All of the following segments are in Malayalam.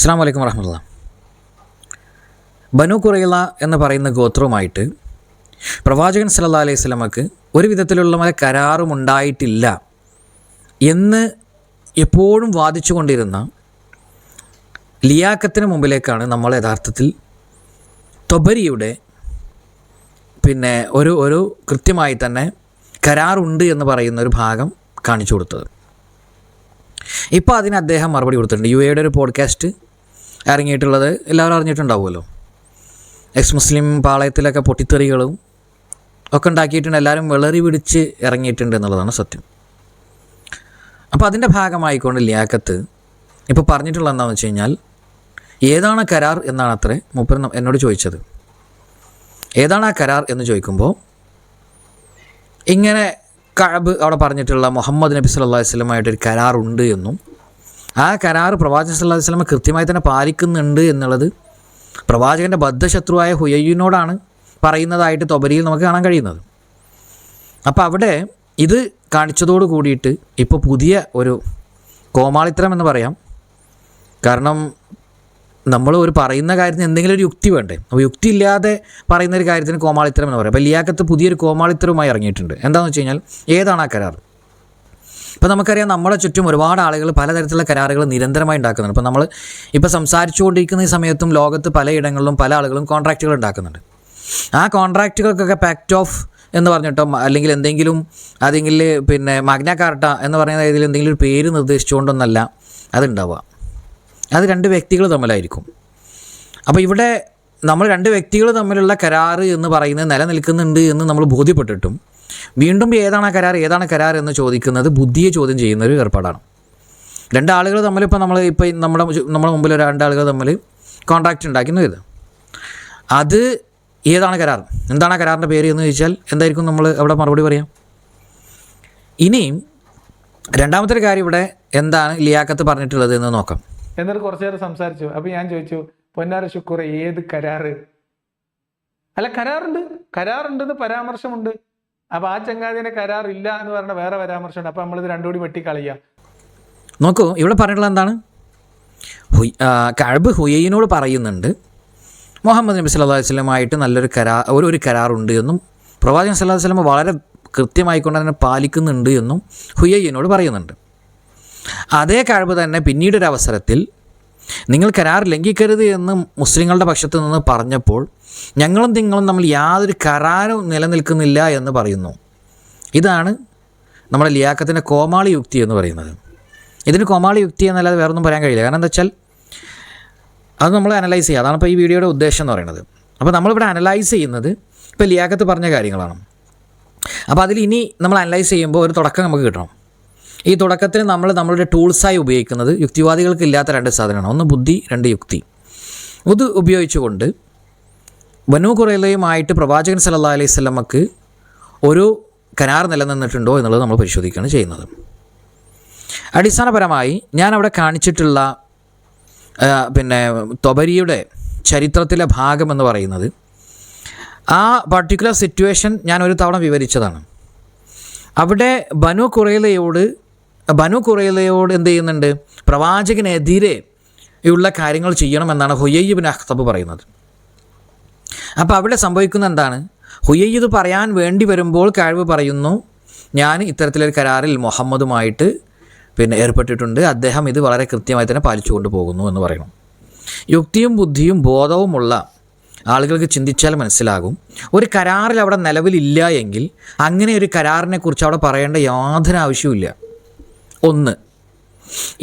അസ്സാം വലൈക്കും വറഹമുല്ല ബനു കുറയില എന്ന് പറയുന്ന ഗോത്രവുമായിട്ട് പ്രവാചകൻ സല്ലാ അലൈഹി സ്വലമക്ക് ഒരു വിധത്തിലുള്ള മല കരാറും ഉണ്ടായിട്ടില്ല എന്ന് എപ്പോഴും വാദിച്ചു കൊണ്ടിരുന്ന ലിയാക്കത്തിന് മുമ്പിലേക്കാണ് നമ്മൾ യഥാർത്ഥത്തിൽ തൊബരിയുടെ പിന്നെ ഒരു ഒരു കൃത്യമായി തന്നെ കരാറുണ്ട് എന്ന് പറയുന്ന ഒരു ഭാഗം കാണിച്ചു കൊടുത്തത്. ഇപ്പോൾ അതിന് അദ്ദേഹം മറുപടി കൊടുത്തിട്ടുണ്ട്. യു എയുടെ ഒരു പോഡ്കാസ്റ്റ് ഇറങ്ങിയിട്ടുള്ളത് എല്ലാവരും അറിഞ്ഞിട്ടുണ്ടാവുമല്ലോ. എക്സ് മുസ്ലിം പാളയത്തിലൊക്കെ പൊട്ടിത്തെറികളും ഒക്കെ ഉണ്ടാക്കിയിട്ടുണ്ട്. എല്ലാവരും വിളറി പിടിച്ച് ഇറങ്ങിയിട്ടുണ്ട് എന്നുള്ളതാണ് സത്യം. അപ്പോൾ അതിന്റെ ഭാഗമായിക്കൊണ്ട് ലിയാക്കത്ത് ഇപ്പോൾ പറഞ്ഞിട്ടുള്ള എന്താണെന്ന് വെച്ച് കഴിഞ്ഞാൽ ഏതാണ് കരാർ എന്നാണ് അത്രേ മൂപ്പർ എന്നോട് ചോദിച്ചത്. ഏതാണ് ആ കരാർ എന്ന് ചോദിക്കുമ്പോൾ ഇങ്ങനെ കഴബ് അവിടെ പറഞ്ഞിട്ടുള്ള മുഹമ്മദ് നബി സല്ലാ ഒരു കരാറുണ്ട് എന്നും ആ കരാർ പ്രവാചകൻ സല്ലാ വസ്ലമ കൃത്യമായി തന്നെ പാലിക്കുന്നുണ്ട് എന്നുള്ളത് പ്രവാചകന്റെ ബദ്ധശത്രുവായ ഹുയയ്യനോടാണ് പറയുന്നതായിട്ട് തൊബരിയിൽ നമുക്ക് കാണാൻ കഴിയുന്നത്. അപ്പോൾ അവിടെ ഇത് കാണിച്ചതോട് കൂടിയിട്ട് ഇപ്പോൾ പുതിയ ഒരു കോമാളിത്തരം എന്ന് പറയാം. കാരണം നമ്മൾ ഒരു പറയുന്ന കാര്യത്തിന് എന്തെങ്കിലും ഒരു യുക്തി വേണ്ടേ? അപ്പോൾ യുക്തി ഇല്ലാതെ പറയുന്ന ഒരു കാര്യത്തിന് കോമാളിത്തരം എന്ന് പറയാം. അപ്പോൾ ലിയാക്കത്ത് പുതിയൊരു കോമാളിത്തരവുമായി ഇറങ്ങിയിട്ടുണ്ട്. എന്താണെന്ന് വെച്ച് കഴിഞ്ഞാൽ ഏതാണ് ആ കരാർ ഇപ്പോൾ നമുക്കറിയാം നമ്മുടെ ചുറ്റും ഒരുപാട് ആളുകൾ പലതരത്തിലുള്ള കരാറുകൾ നിരന്തരമായി ഉണ്ടാക്കുന്നുണ്ട്. ഇപ്പോൾ നമ്മൾ ഇപ്പോൾ സംസാരിച്ചുകൊണ്ടിരിക്കുന്ന ഈ സമയത്തും ലോകത്ത് പലയിടങ്ങളിലും പല ആളുകളും കോൺട്രാക്റ്റുകൾ ഉണ്ടാക്കുന്നുണ്ട്. ആ കോൺട്രാക്റ്റുകൾക്കൊക്കെ പാക്റ്റ് ഓഫ് എന്ന് പറഞ്ഞിട്ടോ അല്ലെങ്കിൽ എന്തെങ്കിലും അതെങ്കിൽ പിന്നെ മഗ്ന കാർട്ട എന്ന് പറയുന്ന രീതിയിൽ എന്തെങ്കിലും ഒരു പേര് നിർദ്ദേശിച്ചുകൊണ്ടൊന്നല്ല അതുണ്ടാവുക. അത് രണ്ട് വ്യക്തികൾ തമ്മിലായിരിക്കും. അപ്പോൾ ഇവിടെ നമ്മൾ രണ്ട് വ്യക്തികൾ തമ്മിലുള്ള കരാറ് എന്ന് പറയുന്നത് നിലനിൽക്കുന്നുണ്ട് എന്ന് നമ്മൾ ബോധ്യപ്പെട്ടിട്ടും വീണ്ടും ഏതാണ് കരാർ ഏതാണ് കരാർ എന്ന് ചോദിക്കുന്നത് ബുദ്ധിയെ ചോദ്യം ചെയ്യുന്ന ഒരു ഏർപ്പാടാണ്. രണ്ടാളുകൾ തമ്മിൽ ഇപ്പോൾ നമ്മൾ ഇപ്പോൾ നമ്മുടെ നമ്മുടെ മുമ്പിൽ രണ്ടാളുകൾ തമ്മിൽ കോൺട്രാക്റ്റ് ഉണ്ടാക്കുന്നു ഇത് അത് ഏതാണ് കരാർ? എന്താണ് കരാറിന്റെ പേര് എന്ന് ചോദിച്ചാൽ എന്തായിരിക്കും നമ്മൾ അവിടെ മറുപടി പറയാം? ഇനിയും രണ്ടാമത്തെ ഒരു കാര്യം ഇവിടെ എന്താണ് ലിയാക്കത്ത് പറഞ്ഞിട്ടുള്ളത് എന്ന് നോക്കാം. എന്നിട്ട് കുറച്ചു നേരം സംസാരിച്ചു. അപ്പൊ ഞാൻ ചോദിച്ചു പൊന്നാര ശുക്കൂർ ഏത് കരാറ്? അല്ല കരാറുണ്ട്. കരാറുണ്ടെന്ന് പരാമർശമുണ്ട്. അപ്പൊ ആ ചങ്ങാതിനെ കരാറില്ല എന്ന് പറഞ്ഞ വേറെ പരാമർശമുണ്ട്. അപ്പൊ നമ്മളിത് രണ്ടുകൂടി കൂടി വെട്ടിക്കളയുക നോക്കൂ ഇവിടെ പറഞ്ഞിട്ടുള്ള എന്താണ്? കഅബ് ഹുയയിനോട് പറയുന്നുണ്ട്. മുഹമ്മദ് നബി സല്ലല്ലാഹു അലൈഹി വസല്ലമയായിട്ട് നല്ലൊരു കരാർ ഒരു ഒരു കരാറുണ്ട് എന്നും പ്രവാചകൻ സല്ലല്ലാഹു അലൈഹി വസല്ലമ വളരെ കൃത്യമായിക്കൊണ്ട് തന്നെ പാലിക്കുന്നുണ്ട് എന്നും ഹുയ്യനോട് പറയുന്നുണ്ട്. അതേ കഴിവ് തന്നെ പിന്നീടൊരു അവസരത്തിൽ നിങ്ങൾ കരാർ ലംഘിക്കരുത് എന്ന് മുസ്ലിങ്ങളുടെ പക്ഷത്ത് നിന്ന് പറഞ്ഞപ്പോൾ ഞങ്ങളും നിങ്ങളും നമ്മൾ യാതൊരു കരാറും നിലനിൽക്കുന്നില്ല എന്ന് പറയുന്നു. ഇതാണ് നമ്മുടെ ലിയാക്കത്തിന്റെ കോമാളി യുക്തി എന്ന് പറയുന്നത്. ഇതിന് കോമാളി യുക്തി എന്നല്ലാതെ വേറൊന്നും പറയാൻ കഴിയില്ല. കാരണം എന്താ വെച്ചാൽ അത് നമ്മൾ അനലൈസ് ചെയ്യുക. അതാണ് ഇപ്പോൾ ഈ വീഡിയോയുടെ ഉദ്ദേശം എന്ന് പറയുന്നത്. അപ്പോൾ നമ്മളിവിടെ അനലൈസ് ചെയ്യുന്നത് ഇപ്പോൾ ലിയാക്കത്ത് പറഞ്ഞ കാര്യങ്ങളാണ്. അപ്പോൾ അതിൽ ഇനി നമ്മൾ അനലൈസ് ചെയ്യുമ്പോൾ ഒരു തുടക്കം നമുക്ക് കിട്ടണം. ഈ തുടക്കത്തിൽ നമ്മൾ നമ്മളുടെ ടൂൾസായി ഉപയോഗിക്കുന്നത് യുക്തിവാദികൾക്ക് ഇല്ലാത്ത രണ്ട് സാധനമാണ് ഒന്ന് ബുദ്ധി രണ്ട് യുക്തി. ഇത് ഉപയോഗിച്ചുകൊണ്ട് ബനു കുറയിലയുമായിട്ട് പ്രവാചകൻ സല്ലല്ലാഹു അലൈഹി സ്വലമക്ക് ഒരു കരാർ നിലനിന്നിട്ടുണ്ടോ എന്നുള്ളത് നമ്മൾ പരിശോധിക്കുകയാണ് ചെയ്യുന്നത്. അടിസ്ഥാനപരമായി ഞാൻ അവിടെ കാണിച്ചിട്ടുള്ള പിന്നെ തൊബരിയുടെ ചരിത്രത്തിലെ ഭാഗം എന്ന് പറയുന്നത് ആ പർട്ടിക്കുലർ സിറ്റുവേഷൻ ഞാൻ ഒരു തവണ വിവരിച്ചതാണ്. അവിടെ ബനു കുറയിലയോട് ബനു കുറയിലയോട് എന്ത് ചെയ്യുന്നുണ്ട്? പ്രവാചകനെതിരെ ഉള്ള കാര്യങ്ങൾ ചെയ്യണമെന്നാണ് ഹുയ്യബിൻ അഖ്തബ് പറയുന്നത്. അപ്പോൾ അവിടെ സംഭവിക്കുന്ന എന്താണ്? ഹുയ്യത് പറയാൻ വേണ്ടി വരുമ്പോൾ കഴിവ് പറയുന്നു ഞാൻ ഇത്തരത്തിലൊരു കരാറിൽ മുഹമ്മദുമായിട്ട് പിന്നെ ഏർപ്പെട്ടിട്ടുണ്ട് അദ്ദേഹം ഇത് വളരെ കൃത്യമായി തന്നെ പാലിച്ചുകൊണ്ട് പോകുന്നു എന്ന് പറയണം യുക്തിയും ബുദ്ധിയും ബോധവുമുള്ള ആളുകൾക്ക് ചിന്തിച്ചാൽ മനസ്സിലാകും ഒരു കരാറിൽ അവിടെ നിലവിലില്ല എങ്കിൽ അങ്ങനെ ഒരു കരാറിനെക്കുറിച്ച് അവിടെ പറയേണ്ട യാതൊരു ആവശ്യവുമില്ല. ഒന്ന്.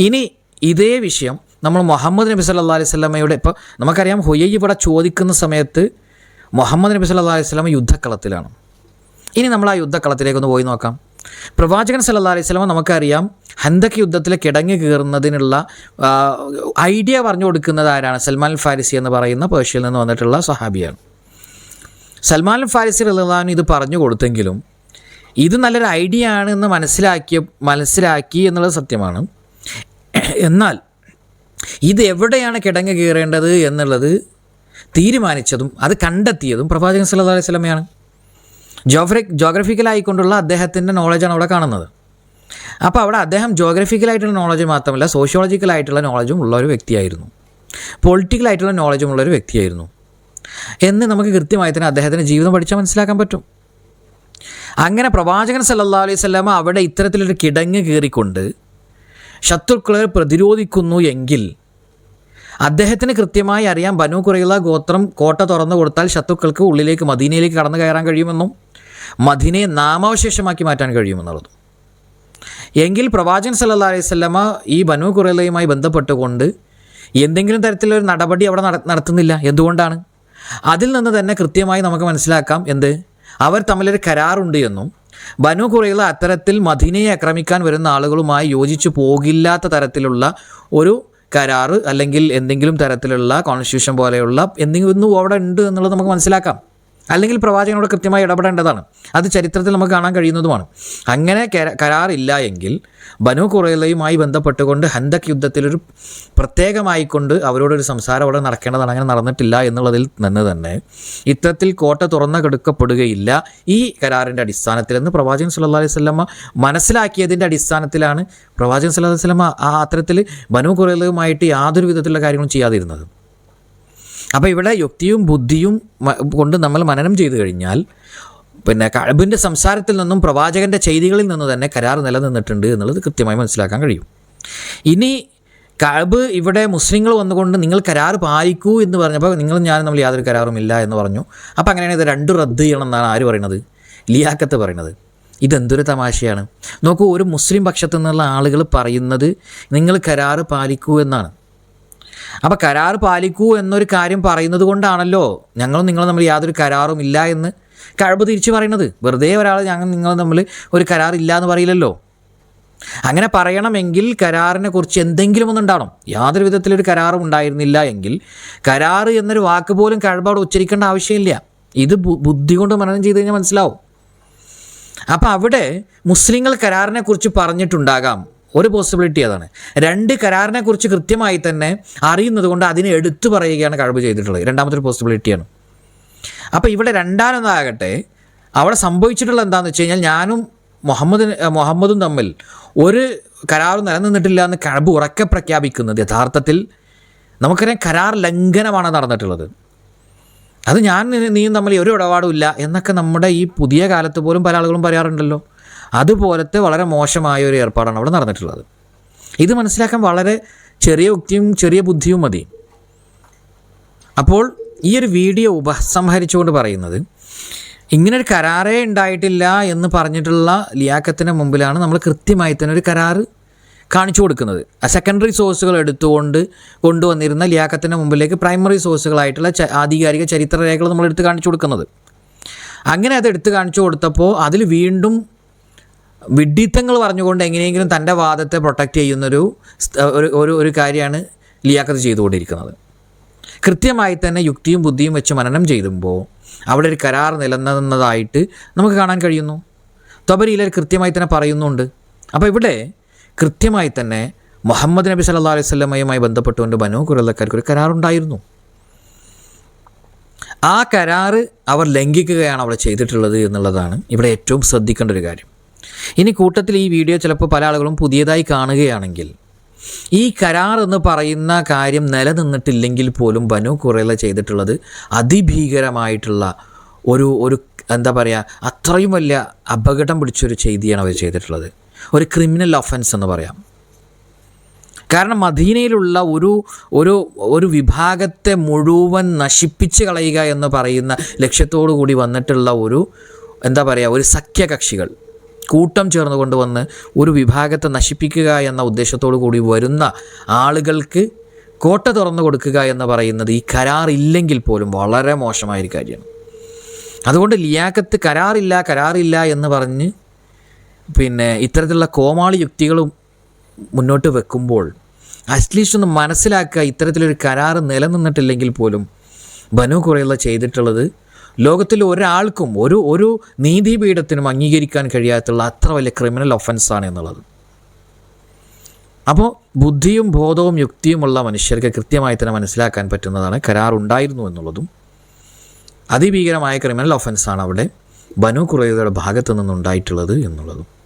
ഇനി ഇതേ വിഷയം നമ്മൾ മുഹമ്മദ് നബി സല്ലാ അലൈഹി സ്വലമയുടെ ഇപ്പോൾ നമുക്കറിയാം ഹുയ്യ ഇവിടെ ചോദിക്കുന്ന സമയത്ത് മുഹമ്മദ് നബി സല്ലാ അലൈഹി സ്വലമ യുദ്ധക്കളത്തിലാണ്. ഇനി നമ്മൾ ആ യുദ്ധക്കളത്തിലേക്ക് ഒന്ന് പോയി നോക്കാം. പ്രവാചകൻ സല്ല അലൈഹി സ്വലമ നമുക്കറിയാം ഹന്തക് യുദ്ധത്തിൽ കിടങ്ങി കയറുന്നതിനുള്ള ഐഡിയ പറഞ്ഞു കൊടുക്കുന്നത് ആരാണ്? സൽമാൻ ഫാരിസി എന്ന് പറയുന്ന പേർഷ്യയിൽ നിന്ന് വന്നിട്ടുള്ള സഹാബിയാണ് സൽമാൻ ഫാരിസി റഹ്ലാൻ ഇത് പറഞ്ഞു കൊടുത്തെങ്കിലും ഇത് നല്ലൊരു ഐഡിയ ആണ് എന്ന് മനസ്സിലാക്കിയ മനസ്സിലാക്കി എന്നുള്ളത് സത്യമാണ്. എന്നാൽ ഇത് എവിടെയാണ് കിടങ്ങ് കയറേണ്ടത് എന്നുള്ളത് തീരുമാനിച്ചതും അത് കണ്ടെത്തിയതും പ്രവാചകൻ സല്ലാ അലൈഹി സ്വലമയാണ് ജോഗ്രഫി ജോഗ്രഫിക്കലായിക്കൊണ്ടുള്ള അദ്ദേഹത്തിന്റെ നോളജാണ് അവിടെ കാണുന്നത്. അപ്പോൾ അവിടെ അദ്ദേഹം ജോഗ്രഫിക്കലായിട്ടുള്ള നോളജ് മാത്രമല്ല സോഷ്യോളജിക്കലായിട്ടുള്ള നോളജും ഉള്ള ഒരു വ്യക്തിയായിരുന്നു. പൊളിറ്റിക്കലായിട്ടുള്ള നോളജുമുള്ള ഒരു വ്യക്തിയായിരുന്നു. എന്ന് നമുക്ക് കൃത്യമായി തന്നെ അദ്ദേഹത്തിന്റെ ജീവിതം പഠിച്ചാൽ മനസ്സിലാക്കാൻ പറ്റും. അങ്ങനെ പ്രവാചകൻ സല്ലാ അലൈഹി സ്വലാമ അവിടെ ഇത്തരത്തിലൊരു കിടങ്ങ് കീറിക്കൊണ്ട് ശത്രുക്കളെ പ്രതിരോധിക്കുന്നു എങ്കിൽ അദ്ദേഹത്തിന് കൃത്യമായി അറിയാം ബനു കുറയുള്ള ഗോത്രം കോട്ട തുറന്നു കൊടുത്താൽ ശത്രുക്കൾക്ക് ഉള്ളിലേക്ക് മദീനയിലേക്ക് കടന്നു കയറാൻ കഴിയുമെന്നും മദീനയെ നാമാവശേഷമാക്കി മാറ്റാൻ കഴിയുമെന്നുള്ളതും. എങ്കിൽ പ്രവാചകൻ സല്ലാ അലൈഹി സ്വലമ ഈ ബനു കുറയിലയുമായി ബന്ധപ്പെട്ടുകൊണ്ട് എന്തെങ്കിലും തരത്തിലൊരു നടപടി അവിടെ നടത്തുന്നില്ല. എന്തുകൊണ്ടാണ്? അതിൽ നിന്ന് തന്നെ കൃത്യമായി നമുക്ക് മനസ്സിലാക്കാം എന്ത്? അവർ തമ്മിലൊരു കരാറുണ്ട് എന്നും ബനു കുറയുള്ള അത്തരത്തിൽ മദീനയെ ആക്രമിക്കാൻ വരുന്ന ആളുകളുമായി യോജിച്ചു പോകില്ലാത്ത തരത്തിലുള്ള ഒരു കരാറ് അല്ലെങ്കിൽ എന്തെങ്കിലും തരത്തിലുള്ള കോൺസ്റ്റിറ്റ്യൂഷൻ പോലെയുള്ള എന്തെങ്കിലും ഒന്നും അവിടെ ഉണ്ട് എന്നുള്ളത് നമുക്ക് മനസ്സിലാക്കാം. അല്ലെങ്കിൽ പ്രവാചകനോട് കൃത്യമായി ഇടപെടേണ്ടതാണ്. അത് ചരിത്രത്തിൽ നമുക്ക് കാണാൻ കഴിയുന്നതുമാണ്. അങ്ങനെ കര- കരാറില്ല എങ്കിൽ ബനു കുറയലയുമായി ബന്ധപ്പെട്ടുകൊണ്ട് ഹന്തക് യുദ്ധത്തിലൊരു പ്രത്യേകമായിക്കൊണ്ട് അവരോടൊരു സംസാരം അവിടെ നടക്കേണ്ടതാണ്. അങ്ങനെ നടന്നിട്ടില്ല എന്നുള്ളതിൽ നിന്ന് തന്നെ ഇത്തരത്തിൽ കോട്ട തുറന്നു കെടുക്കപ്പെടുകയില്ല ഈ കരാറിന്റെ അടിസ്ഥാനത്തിൽ എന്ന് പ്രവാചകൻ സുല്ലാ അലൈഹി വസല്ലമ മനസ്സിലാക്കിയതിന്റെ അടിസ്ഥാനത്തിലാണ് പ്രവാചകൻ സുല്ലാ അലൈഹി വസല്ലമ ആ അത്തരത്തിൽ ബനു കുറയലയുമായിട്ട് യാതൊരു വിധത്തിലുള്ള കാര്യങ്ങളും ചെയ്യാതിരുന്നത്. അപ്പോൾ ഇവിടെ യുക്തിയും ബുദ്ധിയും കൊണ്ട് നമ്മൾ മനനം ചെയ്തു കഴിഞ്ഞാൽ പിന്നെ കഴബിന്റെ സംസാരത്തിൽ നിന്നും പ്രവാചകന്റെ ചെയ്തികളിൽ നിന്ന് തന്നെ കരാർ നിലനിന്നിട്ടുണ്ട് എന്നുള്ളത് കൃത്യമായി മനസ്സിലാക്കാൻ കഴിയും. ഇനി കഴബ് ഇവിടെ മുസ്ലിങ്ങൾ വന്നുകൊണ്ട് നിങ്ങൾ കരാർ പാലിക്കൂ എന്ന് പറഞ്ഞപ്പോൾ നിങ്ങളും ഞാനും നമ്മൾ യാതൊരു കരാറും ഇല്ല എന്ന് പറഞ്ഞു. അപ്പോൾ അങ്ങനെയാണ് ഇത് രണ്ട് റദ്ദ് ചെയ്യണം എന്നാണ് ആര് പറയുന്നത്? ലിയാക്കത്ത് പറയുന്നത്. ഇതെന്തൊരു തമാശയാണ്. നോക്കൂ ഒരു മുസ്ലിം പക്ഷത്തു നിന്നുള്ള ആളുകൾ പറയുന്നത് നിങ്ങൾ കരാറ് പാലിക്കൂ എന്നാണ്. അപ്പോൾ കരാർ പാലിക്കൂ എന്നൊരു കാര്യം പറയുന്നത് കൊണ്ടാണല്ലോ ഞങ്ങളും നിങ്ങളും തമ്മിൽ യാതൊരു കരാറും ഇല്ല എന്ന് കഴിവ് തിരിച്ചു പറയുന്നത്. വെറുതെ ഒരാൾ ഞങ്ങൾ നിങ്ങൾ തമ്മിൽ ഒരു കരാർ ഇല്ല എന്ന് പറയില്ലല്ലോ. അങ്ങനെ പറയണമെങ്കിൽ കരാറിനെ കുറിച്ച് എന്തെങ്കിലും ഒന്നുണ്ടാവണം യാതൊരു വിധത്തിലൊരു കരാറും ഉണ്ടായിരുന്നില്ല എങ്കിൽ കരാറ് എന്നൊരു വാക്ക് പോലും കഴിവോടെ ഉച്ചരിക്കേണ്ട ആവശ്യമില്ല. ഇത് ബുദ്ധി കൊണ്ട് മനനം ചെയ്ത് കഴിഞ്ഞാൽ മനസ്സിലാവും. അപ്പോൾ അവിടെ മുസ്ലിങ്ങൾ കരാറിനെ കുറിച്ച് പറഞ്ഞിട്ടുണ്ടാകാം. ഒരു പോസിബിലിറ്റി അതാണ്. രണ്ട് കരാറിനെ കുറിച്ച് കൃത്യമായി തന്നെ അറിയുന്നത് കൊണ്ട് അതിനെ എടുത്തു പറയുകയാണ് കഴിവ് ചെയ്തിട്ടുള്ളത്. രണ്ടാമത്തെ ഒരു പോസിബിലിറ്റിയാണ് അപ്പോൾ ഇവിടെ രണ്ടാമതാകട്ടെ അവിടെ സംഭവിച്ചിട്ടുള്ള എന്താണെന്ന് വെച്ച് കഴിഞ്ഞാൽ ഞാനും മുഹമ്മദ് മുഹമ്മദും തമ്മിൽ ഒരു കരാറും നിലനിന്നിട്ടില്ല എന്ന് കഴബ് ഉറക്കെ പ്രഖ്യാപിക്കുന്നത് യഥാർത്ഥത്തിൽ നമുക്കറിയാം കരാർ ലംഘനമാണ് നടന്നിട്ടുള്ളത്. അത് ഞാൻ നീയും തമ്മിൽ ഒരു ഇടപാടും ഇല്ല എന്നൊക്കെ നമ്മുടെ ഈ പുതിയ കാലത്ത് പോലും പല ആളുകളും പറയാറുണ്ടല്ലോ. അതുപോലത്തെ വളരെ മോശമായ ഒരു ഏർപ്പാടാണ് അവിടെ നടന്നിട്ടുള്ളത്. ഇത് മനസ്സിലാക്കാൻ വളരെ ചെറിയ യുക്തിയും ചെറിയ ബുദ്ധിയും മതി. അപ്പോൾ ഈ ഒരു വീഡിയോ ഉപസംഹരിച്ചുകൊണ്ട് പറയുന്നത് ഇങ്ങനൊരു കരാറേ ഉണ്ടായിട്ടില്ല എന്ന് പറഞ്ഞിട്ടുള്ള ലിയാക്കത്തിന് മുമ്പിലാണ് നമ്മൾ കൃത്യമായി തന്നെ ഒരു കരാറ് കാണിച്ചു കൊടുക്കുന്നത്. സെക്കൻഡറി സോഴ്സുകൾ എടുത്തുകൊണ്ട് കൊണ്ടുവന്നിരുന്ന ലിയാക്കത്തിന്റെ മുമ്പിലേക്ക് പ്രൈമറി സോഴ്സുകളായിട്ടുള്ള ആധികാരിക ചരിത്രരേഖകൾ നമ്മൾ എടുത്ത് കാണിച്ചു കൊടുക്കുന്നത്. അങ്ങനെ അത് എടുത്ത് കാണിച്ചു കൊടുത്തപ്പോൾ അതിൽ വീണ്ടും വിഡ്ഢിത്തങ്ങൾ പറഞ്ഞുകൊണ്ട് എങ്ങനെയെങ്കിലും തന്റെ വാദത്തെ പ്രൊട്ടക്റ്റ് ചെയ്യുന്നൊരു ഒരു ഒരു കാര്യമാണ് ലിയാക്കത്ത് ചെയ്തുകൊണ്ടിരിക്കുന്നത്. കൃത്യമായി തന്നെ യുക്തിയും ബുദ്ധിയും വെച്ച് മനനം ചെയ്യുമ്പോൾ അവിടെ ഒരു കരാർ നിലനിന്നതായിട്ട് നമുക്ക് കാണാൻ കഴിയുന്നു. തൊബരിയിലർ കൃത്യമായി തന്നെ പറയുന്നുണ്ട്. അപ്പോൾ ഇവിടെ കൃത്യമായി തന്നെ മുഹമ്മദ് നബി സല്ലാ അലൈഹി വസല്ലമയുമായി ബന്ധപ്പെട്ടുകൊണ്ട് ബനു കുറലക്കാർക്ക് ഒരു കരാറുണ്ടായിരുന്നു ആ കരാറ് അവർ ലംഘിക്കുകയാണ് അവിടെ ചെയ്തിട്ടുള്ളത് എന്നുള്ളതാണ് ഇവിടെ ഏറ്റവും ശ്രദ്ധിക്കേണ്ട ഒരു കാര്യം. ഇനി കൂട്ടത്തിൽ ഈ വീഡിയോ ചിലപ്പോൾ പല ആളുകളും പുതിയതായി കാണുകയാണെങ്കിൽ ഈ കരാർ എന്ന് പറയുന്ന കാര്യം നിലനിന്നിട്ടില്ലെങ്കിൽ പോലും ബനു കുറേല ചെയ്തിട്ടുള്ളത് അതിഭീകരമായിട്ടുള്ള ഒരു ഒരു എന്താ പറയുക അത്രയും വലിയ അപകടം പിടിച്ചൊരു ചെയ്തിയാണ് അവർ ചെയ്തിട്ടുള്ളത്. ഒരു ക്രിമിനൽ ഒഫൻസ് എന്ന് പറയാം. കാരണം മദീനയിലുള്ള ഒരു ഒരു ഒരു വിഭാഗത്തെ മുഴുവൻ നശിപ്പിച്ച് കളയുക എന്ന് പറയുന്ന ലക്ഷ്യത്തോടു കൂടി വന്നിട്ടുള്ള ഒരു എന്താ പറയുക ഒരു സഖ്യകക്ഷികൾ കൂട്ടം ചേർന്ന് കൊണ്ടുവന്ന് ഒരു വിഭാഗത്തെ നശിപ്പിക്കുക എന്ന ഉദ്ദേശത്തോടു കൂടി വരുന്ന ആളുകൾക്ക് കോട്ട തുറന്നു കൊടുക്കുക എന്ന് പറയുന്നത് ഈ കരാറില്ലെങ്കിൽ പോലും വളരെ മോശമായൊരു കാര്യമാണ്. അതുകൊണ്ട് ലിയാക്കത്ത് കരാറില്ല കരാറില്ല എന്ന് പറഞ്ഞ് പിന്നെ ഇത്തരത്തിലുള്ള കോമാളി യുക്തികളും മുന്നോട്ട് വെക്കുമ്പോൾ അറ്റ്ലീസ്റ്റ് ഒന്ന് മനസ്സിലാക്കുക ഇത്തരത്തിലൊരു കരാർ നിലനിന്നിട്ടില്ലെങ്കിൽ പോലും ബനു കുറയുള്ള ചെയ്തിട്ടുള്ളത് ലോകത്തിൽ ഒരാൾക്കും ഒരു ഒരു നീതിപീഠത്തിനും അംഗീകരിക്കാൻ കഴിയാത്തുള്ള അത്ര വലിയ ക്രിമിനൽ ഒഫൻസാണ് എന്നുള്ളത്. അപ്പോൾ ബുദ്ധിയും ബോധവും യുക്തിയുമുള്ള മനുഷ്യർക്ക് കൃത്യമായി തന്നെ മനസ്സിലാക്കാൻ പറ്റുന്നതാണ് കരാർ ഉണ്ടായിരുന്നു എന്നുള്ളതും. അതിഭീകരമായ ക്രിമിനൽ ഒഫൻസാണ് അവിടെ ബനു കുറയുടെ ഭാഗത്തു നിന്നുണ്ടായിട്ടുള്ളത് എന്നുള്ളതും.